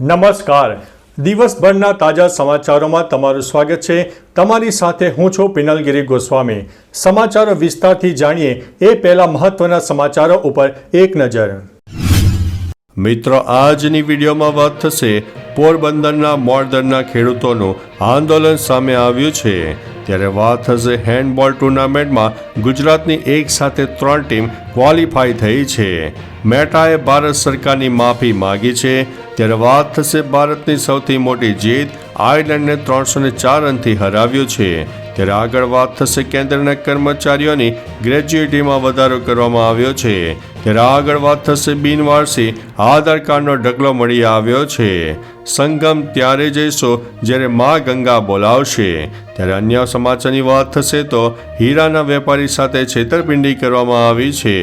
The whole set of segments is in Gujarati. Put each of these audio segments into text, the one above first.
નમસ્કાર. દિવસભરના તાજા સમાચારોમાં તમારું સ્વાગત છે. તમારી સાથે હું છું પિનલગીરી ગોસ્વામી. સમાચારો વિસ્તારથી જાણીએ એ પહેલા મહત્વના સમાચારો ઉપર એક નજર. મિત્રો, આજની વિડીયોમાં વાત થશે પોરબંદરના મોરદરના ખેડૂતોનું આંદોલન સામે આવ્યું છે. ત્યારે વાત થશે હેન્ડબોલ ટુર્નામેન્ટમાં ગુજરાતની એક સાથે ત્રણ ટીમ ક્વોલિફાય થઈ છે. મેટાએ ભારત સરકારની માફી માગી છે. ત્યારે વાત થશે ભારતની સૌથી મોટી જીત આયર્લેન્ડને ત્રણસો ને ચાર રનથી હરાવ્યું છે. ત્યારે આગળ વાત થશે કેન્દ્રના કર્મચારીઓની ગ્રેજ્યુએટીમાં વધારો કરવામાં આવ્યો છે. ત્યારે આગળ વાત થશે બિનવારસી આધાર કાર્ડનો ઢગલો મળી આવ્યો છે. સંગમ ત્યારે જઈશો જ્યારે મા ગંગા બોલાવશે. ત્યારે અન્ય સમાચારની વાત થશે તો હીરાના વેપારી સાથે છેતરપિંડી કરવામાં આવી છે.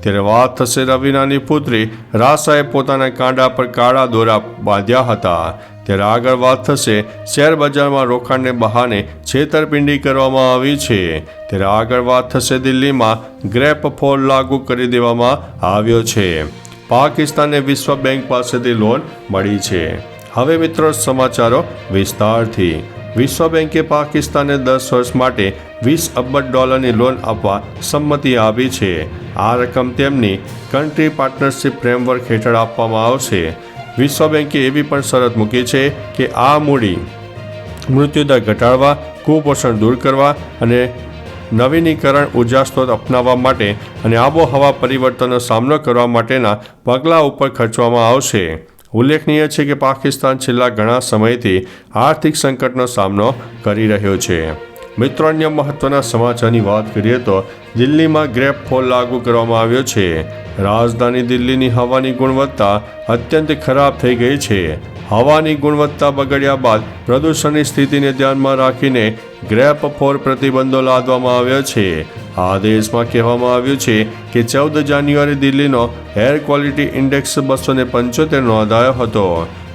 ત્યારે વાત થશે રવિનાની પુત્રી રાસાએ પોતાના કાંડા પર કાળા દોરા બાંધ્યા હતા. ત્યારે આગળ વાત થશે શેર બજારમાં રોકાણને બહાને છેતરપિંડી કરવામાં આવી છે. ત્યારે આગળ વાત થશે દિલ્હીમાં ગ્રેપ ફોર લાગુ કરી દેવામાં આવ્યો છે. પાકિસ્તાનને વિશ્વ બેંક પાસેથી લોન મળી છે. હવે મિત્રો સમાચારો વિસ્તારથી. વિશ્વ બેંકે પાકિસ્તાનને દસ વર્ષ માટે વીસ અબજ ડોલરની લોન આપવા સંમતિ આપી છે. આ રકમ તેમની કન્ટ્રી પાર્ટનરશિપ ફ્રેમવર્ક હેઠળ આપવામાં આવશે. વિશ્વ બેંકે એવી પણ શરત મૂકી છે કે આ મૂડી મૃત્યુદર ઘટાડવા, કુપોષણ દૂર કરવા અને નવીનીકરણ ઊર્જા સ્ત્રોત અપનાવવા માટે અને આબોહવા પરિવર્તનનો સામનો કરવા માટેના પગલાં ઉપર ખર્ચવામાં આવશે. ઉલ્લેખનીય છે કે પાકિસ્તાન છેલ્લા ઘણા સમયથી આર્થિક સંકટનો સામનો કરી રહ્યો છે. મિત્રો અન્ય મહત્વના સમાચારની વાત કરીએ તો દિલ્હીમાં ગ્રેપ ફોલ લાગુ કરવામાં આવ્યો છે. રાજધાની દિલ્હીની હવાની ગુણવત્તા અત્યંત ખરાબ થઈ ગઈ છે. હવાની ગુણવત્તા બગડ્યા બાદ પ્રદૂષણની સ્થિતિને ધ્યાનમાં રાખીને ગ્રેપ ફોર પ્રતિબંધો લાદવામાં આવ્યા છે. આદેશમાં કહેવામાં આવ્યું છે કે ચૌદ જાન્યુઆરી દિલ્હીનો એર ક્વોલિટી ઇન્ડેક્સ બસો ને પંચોતેર નોંધાયો હતો.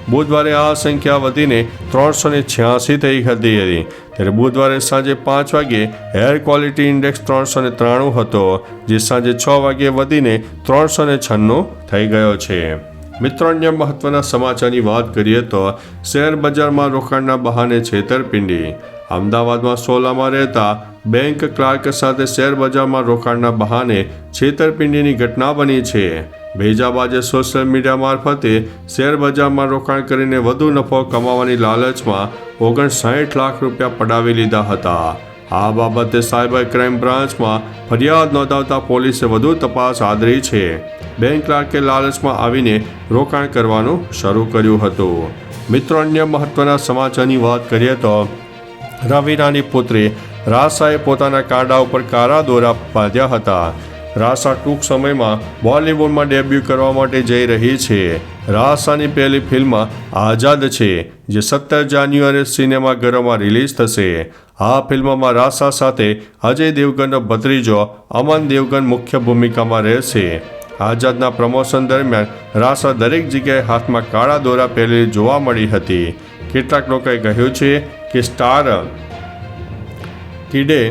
બુધવારે આ સંખ્યા વધીને ત્રણસો ને છ્યાસી થઈ હતી ત્યારે બુધવારે સાંજે પાંચ વાગે એર ક્વોલિટી ઇન્ડેક્સ ત્રણસો ને ત્રાણું હતો, જે સાંજે છ વાગે વધીને ત્રણસો ને છન્નું થઈ ગયો છે. મિત્રો, અન્ય મહત્વના સમાચારની વાત કરીએ તો શેર બજારમાં રોકાણના બહાને છેતરપિંડી. અમદાવાદમાં સોલામાં રહેતા બેંક ક્લાર્ક સાથે શેર બજારમાં રોકાણના બહાને છેતરપિંડીની ઘટના બની છે. ભેજાબાજે સોશિયલ મીડિયા મારફતે શેર બજારમાં રોકાણ કરીને વધુ નફો કમાવાની લાલચમાં ઓગણસાઠ લાખ રૂપિયા પડાવી લીધા હતા. આ બાબતે સાયબર ક્રાઇમ બ્રાન્ચમાં ફરિયાદ નોંધાવતા પોલીસે વધુ તપાસ આદરી છે. બેંક ક્લાર્કે લાલચમાં આવીને રોકાણ કરવાનું શરૂ કર્યું હતું. મિત્રો, અન્ય મહત્વના સમાચારની વાત કરીએ તો રવિનાની પુત્રી રાસાએ પોતાના કાંડા ઉપર કાળા દોરા બાંધ્યા હતા. રાસા ટૂંક સમયમાં બોલિવૂડમાં ડેબ્યુ કરવા માટે જઈ રહી છે. રાસાની પહેલી ફિલ્મ આઝાદ છે, જે સત્તર જાન્યુઆરી સિનેમાઘરોમાં રિલીઝ થશે. આ ફિલ્મમાં રાસા સાથે અજય દેવગનનો ભત્રીજો અમન દેવગન મુખ્ય ભૂમિકામાં રહેશે. આઝાદના પ્રમોશન દરમિયાન રાસા દરેક જગ્યાએ હાથમાં કાળા દોરા પહેરેલી જોવા મળી હતી. કેટલાક લોકોએ કહ્યું છે કે સ્ટાર કિડે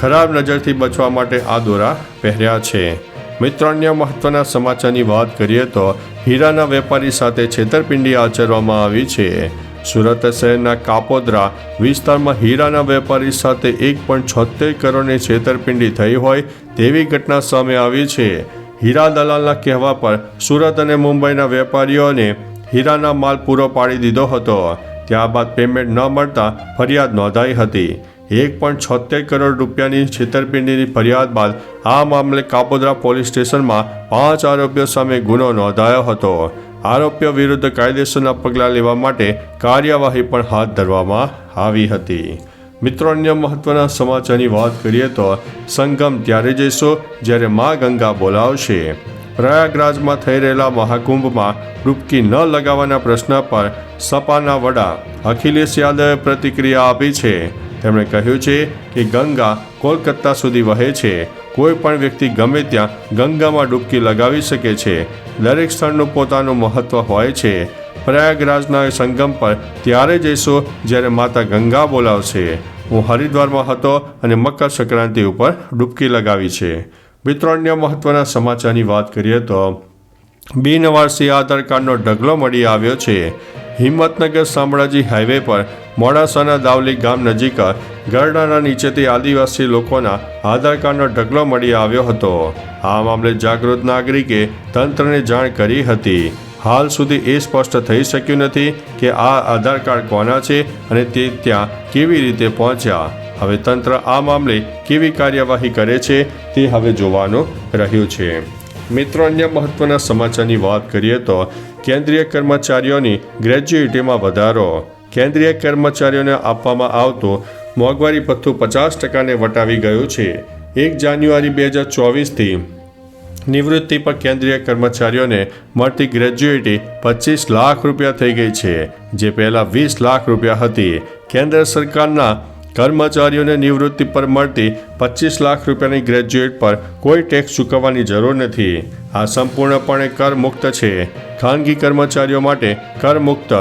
ખરાબ નજરથી બચવા માટે આ દોરા પહેર્યા છે. મિત્રો, અન્ય મહત્વના સમાચારની વાત કરીએ તો હીરાના વેપારી સાથે છેતરપિંડી આચરવામાં આવી છે. સુરત શહેરના કાપોદરા વિસ્તારમાં હીરાના વેપારી સાથે એક પણ છોતેર કરોડની છેતરપિંડી થઈ હોય તેવી ઘટના સામે આવી છે. હીરા દલાલના કહેવા પર સુરત અને મુંબઈના વેપારીઓને હીરાના માલ પૂરો પાડી દીધો હતો. ત્યારબાદ પેમેન્ટ ન મળતા ફરિયાદ નોંધાઈ હતી. એક પોઈન્ટ છોતેર કરોડ રૂપિયાની છેતરપિંડીની ફરિયાદ બાદ આ મામલે કાપોદરા પોલીસ સ્ટેશનમાં પાંચ આરોપીઓ સામે ગુનો નોંધાયો હતો. આરોપીઓ વિરુદ્ધ કાયદેસરના પગલાં લેવા માટે કાર્યવાહી પણ હાથ ધરવામાં આવી હતી. મિત્રો, અન્ય મહત્વના સમાચારની વાત કરીએ તો સંગમ ત્યારે જઈશો જ્યારે મા ગંગા બોલાવશે. પ્રયાગરાજમાં થઈ રહેલા મહાકુંભમાં ડૂબકી ન લગાવવાના પ્રશ્ન પર સપાના વડા અખિલેશ યાદવે પ્રતિક્રિયા આપી છે. તેમણે કહ્યું છે કે ગંગા કોલકાતા સુધી વહે છે. કોઈ પણ વ્યક્તિ ગમે ત્યાં ગંગામાં ડૂબકી લગાવી શકે છે. દરેક સ્થળનું પોતાનું મહત્વ હોય છે. પ્રયાગરાજના સંગમ પર ત્યારે જઈશું જ્યારે માતા ગંગા બોલાવશે. હું હરિદ્વારમાં હતો અને મકર સંક્રાંતિ ઉપર ડૂબકી લગાવી છે. મિત્રો, અન્ય મહત્વના સમાચારની વાત કરીએ તો બિનવારસી આધાર કાર્ડનો ઢગલો મળી આવ્યો છે. હિંમતનગર શામળાજી હાઈવે પર મોડાસાના દાવલી ગામ નજીક ગરડાના નીચેથી આદિવાસી લોકોના આધાર કાર્ડનો ઢગલો મળી આવ્યો હતો. આ મામલે જાગૃત નાગરિકે તંત્રને જાણ કરી હતી. હાલ સુધી એ સ્પષ્ટ થઈ શક્યું નથી કે આ આધાર કાર્ડ કોના છે અને તે ત્યાં કેવી રીતે પહોંચ્યા. હવે તંત્ર આ મામલે કેવી કાર્યવાહી કરે છે તે હવે જોવાનું રહ્યું છે. મિત્રો, અન્ય મહત્વના સમાચારની વાત કરીએ તો કેન્દ્રીય કર્મચારીઓની ગ્રેજ્યુએટીમાં વધારો. કેન્દ્રીય કર્મચારીઓને આપવામાં આવતું મોંઘવારી ભથ્થું પચાસ ટકાને વટાવી ગયું છે. એક જાન્યુઆરી બે હજાર ચોવીસથી નિવૃત્તિ પર કેન્દ્રીય કર્મચારીઓને મળતી ગ્રેજ્યુએટી પચીસ લાખ રૂપિયા થઈ ગઈ છે. જે પહેલાં વીસ લાખ રૂપિયા હતી. કેન્દ્ર સરકારના કર્મચારીઓને નિવૃત્તિ પર મળતી પચીસ લાખ રૂપિયાની ગ્રેજ્યુએટ પર કોઈ ટેક્સ ચૂકવવાની જરૂર નથી. આ સંપૂર્ણપણે કરમુક્ત છે. ખાનગી કર્મચારીઓ માટે કરમુક્ત.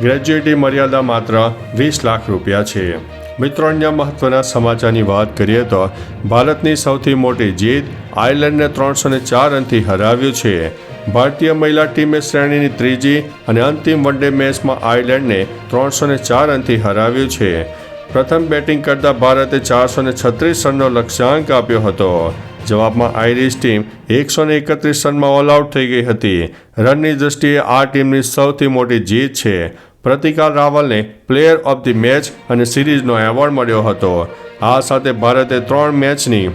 ગ્રેજ્યુએટી મર્યાદા માત્ર વીસ લાખ રૂપિયા છે. મિત્રો, અન્ય મહત્વના સમાચારની વાત કરીએ તો ભારતની સૌથી મોટી જીત આયર્લેન્ડને ત્રણસો ને ચાર રનથી હરાવ્યું છે. ભારતીય મહિલા ટીમે શ્રેણીની ત્રીજી અને અંતિમ વન ડે મેચમાં આયર્લેન્ડને ત્રણસો ને ચાર રનથી હરાવ્યું છે. પ્રથમ બેટિંગ કરતા ભારતે ચારસો ને છત્રીસ રનનો લક્ષ્યાંક આપ્યો હતો. જવાબમાં આઈરિશ ટીમ એકસો ને એકત્રીસ રનમાં ઓલ આઉટ થઈ ગઈ હતી. રનની દ્રષ્ટિએ આ ટીમની સૌથી મોટી જીત છે. પ્રતિકા રાવલને પ્લેયર ઓફ ધી મેચ અને સિરીઝનો એવોર્ડ મળ્યો હતો. આ સાથે ભારતે ત્રણ મેચની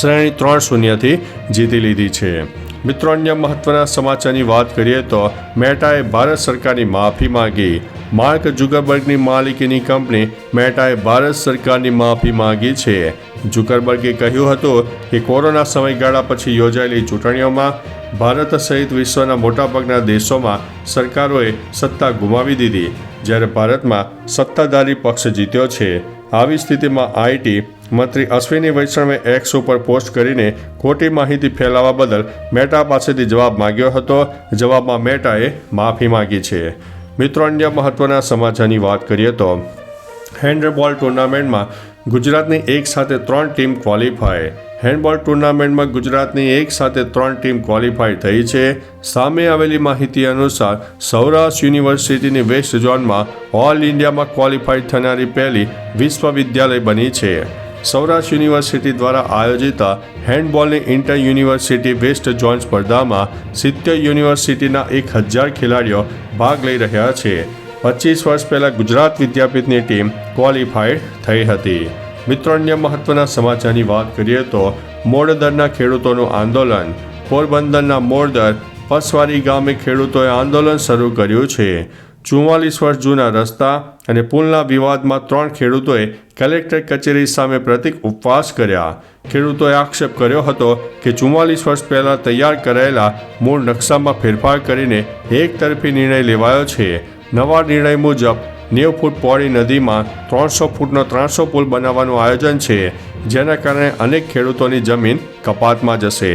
શ્રેણી ત્રણ શૂન્યથી જીતી લીધી છે. મિત્રો, અન્ય મહત્વના સમાચારની વાત કરીએ તો મેટાએ ભારત સરકારની માફી માંગી. માર્ક જુગરબર્ગની માલિકીની કંપની મેટાએ ભારત સરકારની માફી માંગી છે. જુકરબર્ગે કહ્યું હતું કે કોરોના સમયગાળા પછી યોજાયેલી ચૂંટણીઓમાં ભારત સહિત વિશ્વના મોટાભાગના દેશોમાં સરકારોએ સત્તા ગુમાવી દીધી, જ્યારે ભારતમાં સત્તાધારી પક્ષ જીત્યો છે. આવી સ્થિતિમાં આઈટી મંત્રી અશ્વિની વૈષ્ણવે એક્સ ઉપર પોસ્ટ કરીને ખોટી માહિતી ફેલાવવા બદલ મેટા પાસેથી જવાબ માંગ્યો હતો. જવાબમાં મેટાએ માફી માંગી છે. મિત્રો, અન્ય મહત્વના સમાચારની વાત કરીએ તો હેન્ડબોલ ટુર્નામેન્ટમાં ગુજરાતની એક સાથે ત્રણ ટીમ ક્વોલિફાય. હેન્ડબોલ ટુર્નામેન્ટમાં ગુજરાતની એક સાથે ત્રણ ટીમ ક્વોલિફાય થઈ છે. સામે આવેલી માહિતી અનુસાર, સૌરાષ્ટ્ર યુનિવર્સિટીની વેસ્ટ ઝોનમાં ઓલ ઇન્ડિયામાં ક્વોલિફાય થનારી પહેલી વિશ્વવિદ્યાલય બની છે. સૌરાષ્ટ્ર યુનિવર્સિટી દ્વારા આયોજિત હેન્ડબોલની ઇન્ટર યુનિવર્સિટી વેસ્ટ જોન સ્પર્ધામાં સિત્તેર યુનિવર્સિટીના એક હજાર ખેલાડીઓ ભાગ લઈ રહ્યા છે. પચીસ વર્ષ પહેલાં ગુજરાત વિદ્યાપીઠની ટીમ ક્વોલિફાઈડ થઈ હતી. મિત્રો, અન્ય મહત્વના સમાચારની વાત કરીએ તો મોડદરના ખેડૂતોનું આંદોલન. પોરબંદરના મોરદર પસવારી ગામે ખેડૂતોએ આંદોલન શરૂ કર્યું છે. ચુમ્માલીસ વર્ષ જૂના રસ્તા અને પુલના વિવાદમાં ત્રણ ખેડૂતોએ કલેક્ટર કચેરી સામે પ્રતિક ઉપવાસ કર્યા. ખેડૂતોએ આક્ષેપ કર્યો હતો કે ચુમ્માલીસ વર્ષ પહેલાં તૈયાર કરાયેલા મૂળ નકશામાં ફેરફાર કરીને એક તરફી નિર્ણય લેવાયો છે. નવા નિર્ણય મુજબ, નેવ ફૂટ પહોળી નદીમાં ત્રણસો ફૂટનો ત્રણસો પુલ બનાવવાનું આયોજન છે, જેના કારણે અનેક ખેડૂતોની જમીન કપાતમાં જશે.